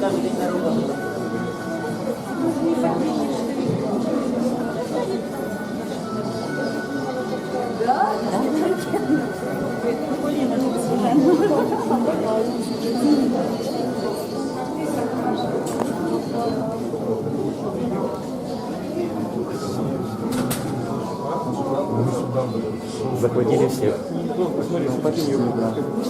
кожен день на роботу. Захватили всех. Посмотри, посмотри,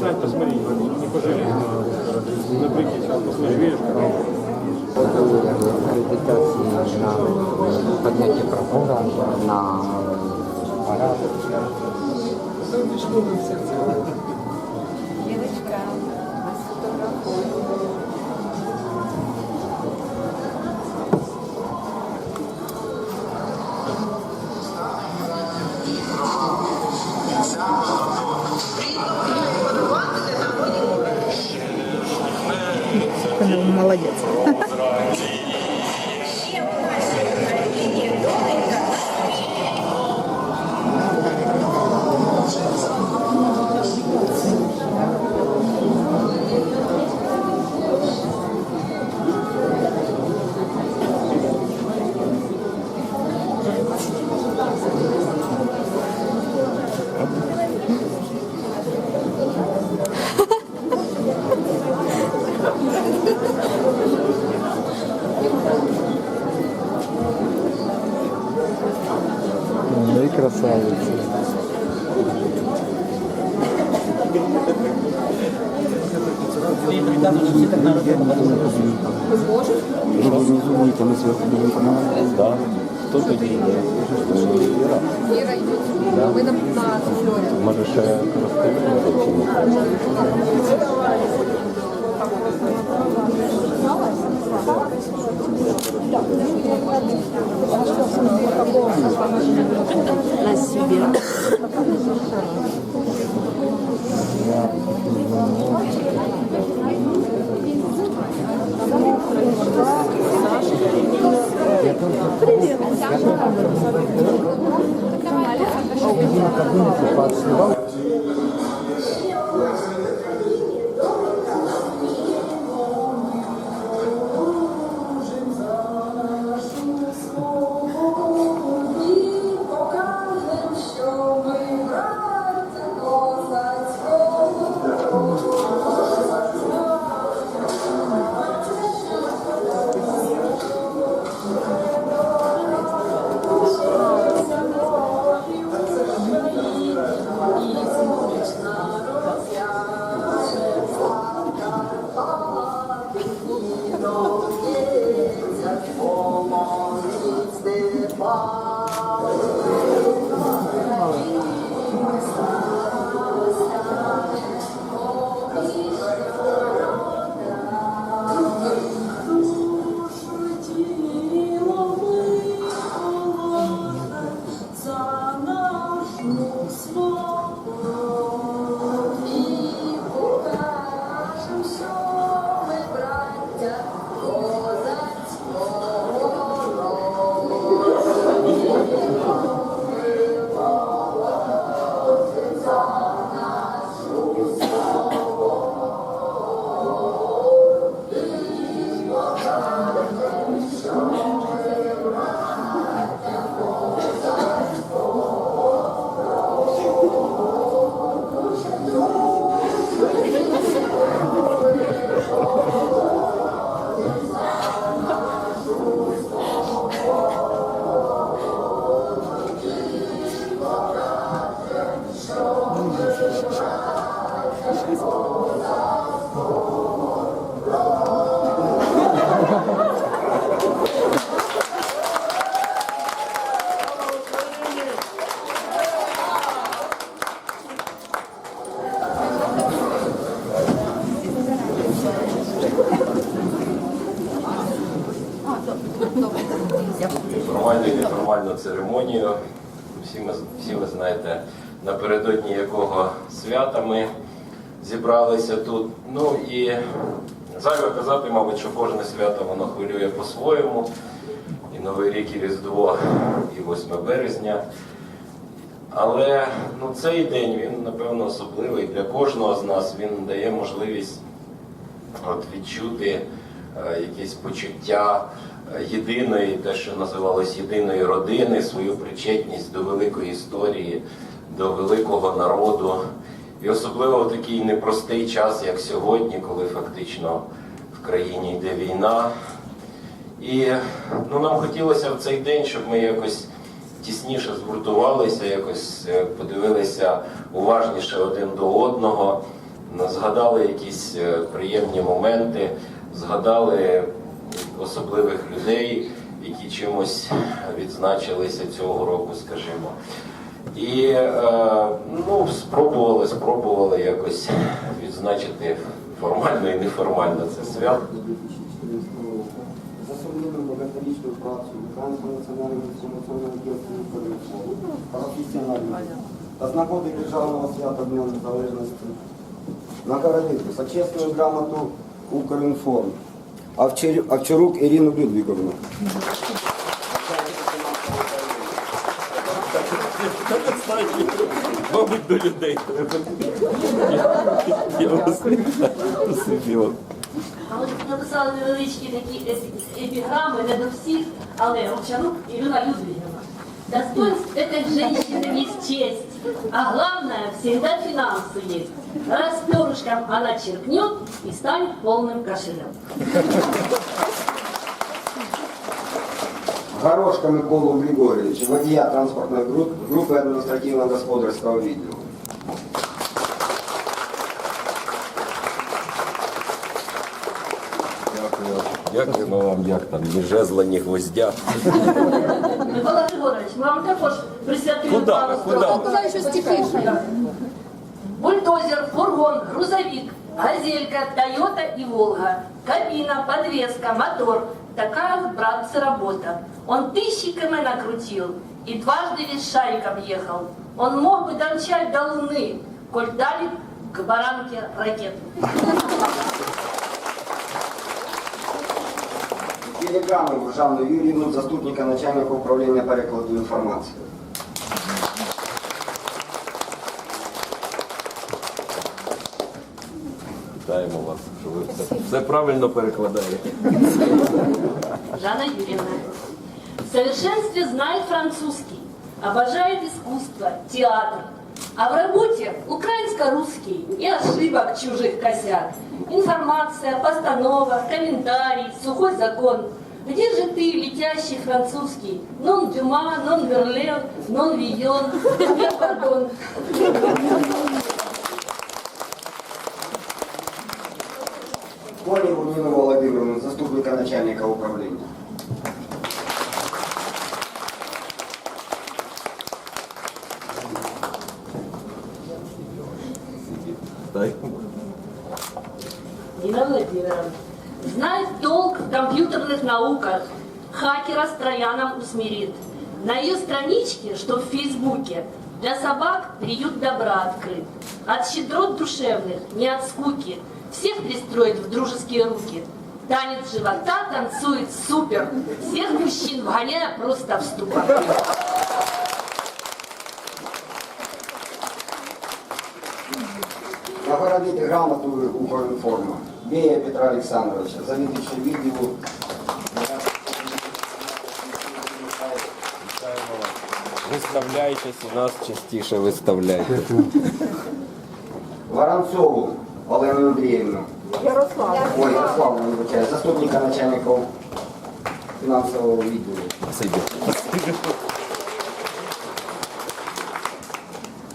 Сань, посмотри, не пожалей. Напрыгни, сейчас посмотри, видишь, акредитації на підняття прапора на парад. Девочка, Молодец. Роботу. Ви розумієте, ми сьогодні будемо помагати. Да. Хто тоді йде? Іра. Ира идет. Вы на, флоре. Може ще церемонію. Всі, ми, всі ви знаєте, напередодні якого свята ми зібралися тут. Ну і зайве казати, мабуть, що кожне свято воно хвилює по-своєму. І Новий рік, і Різдво, і 8 березня. Але ну, цей день він, напевно, особливий для кожного з нас. Він дає можливість от, відчути якесь почуття е, єдиної, те, що називалось єдиної родини, свою причетність до великої історії, до великого народу. І особливо в такий непростий час, як сьогодні, коли фактично в країні йде війна. І ну, нам хотілося в цей день, щоб ми якось тісніше згуртувалися, якось е, подивилися уважніше один до одного, згадали якісь е, приємні моменти, згадали особливих людей, які чимось відзначилися цього року, скажімо. І е, ну, спробували, спробували якось відзначити формально і неформально це свято. За сумнівну багаторічну працю Українського національного інформаційного та з нагоди Державного свята Дня Незалежності нагородити почесною грамоту «Укрінформ» Овчар- Овчарук Ірину Людвіговну. Мабуть, до людей треба. Я вас вітаю. А от написали невеличкі такі епіграми, не до всіх, але Овчарук Ірина Людвигівна. Достоинств этой женщины есть честь, а главное, всегда финансы есть. Раз перышком она черкнет и станет полным кошелем. Горошко Миколу Григорьевича, водія транспортної гру- групи адміністративно-господарського відділу. Дякую. Дякуємо вам, як там, ні жезла, ні гвоздя. Микола Григорович, ми вам також присвятили Куда пару ви? Куда строк. ви? Сказали, що стихи. Бульдозер, фургон, грузовик, газелька, Тойота и Волга, кабина, подвеска, мотор. Такая вот, братцы, работа. Он тысячи км накрутил и дважды весь шарик объехал. Он мог бы домчать до Луны, коль дали к баранке ракету. Телеграму Жанну Юріївну, заступника начальника управління перекладу інформації. Вітаємо вас, що ви все, все правильно перекладаєте. Жанна Юрьевна. В совершенстве знает французский, обожает искусство, театр. А в работе украинско-русский и ошибок чужих косят. Информация, постанова, комментарий, сухой закон. Где же ты, летящий французский? Нон дюма, нон верлен, нон вийон, нет, пардон. Коніву Ніну Володимировну, заступника начальника управління. Вітаємо. Нина Владимировна. Знает толк в компьютерных науках. Хакера с трояном усмирит. На ее страничке, что в Фейсбуке, для собак приют добра открыт. От щедрот душевных, не от скуки. Всех пристроит в дружеские руки. Танец живота танцует супер. Всех мужчин вгоняя просто в ступор. Нагородити грамотою Укрінформу Бея Петра Олександровича, завідувача відділу. Виставляйтесь і нас частіше виставляйте. Воронцову Олену Андріївну. Ярославу. Ой, Ярославу, не вибачаю, заступника начальника фінансового відділу. Спасибі.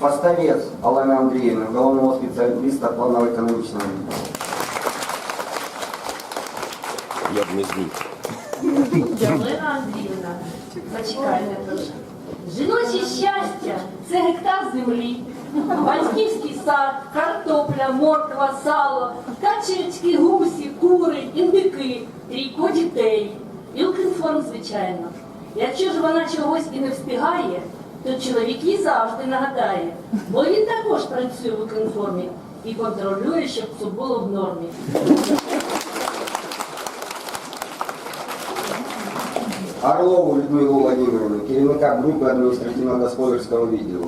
Фастовець Олена Андріївна, головного спеціаліста планово-економічного відділу. Я б не звідси. Олена Андріївна, зачекайте дуже. Жіноче щастя це гектар землі, батьківський сад, картопля, морква, сало, качечки, гусі, кури, індики, трійко дітей. І Укрінформ, звичайно. Якщо ж вона чогось і не встигає, то чоловік їй завжди нагадає, бо він також працює в Укрінформі і контролює, щоб все було в нормі. Орлову Людмилу Владимировну, керівника групи адміністративно-господарського відділу.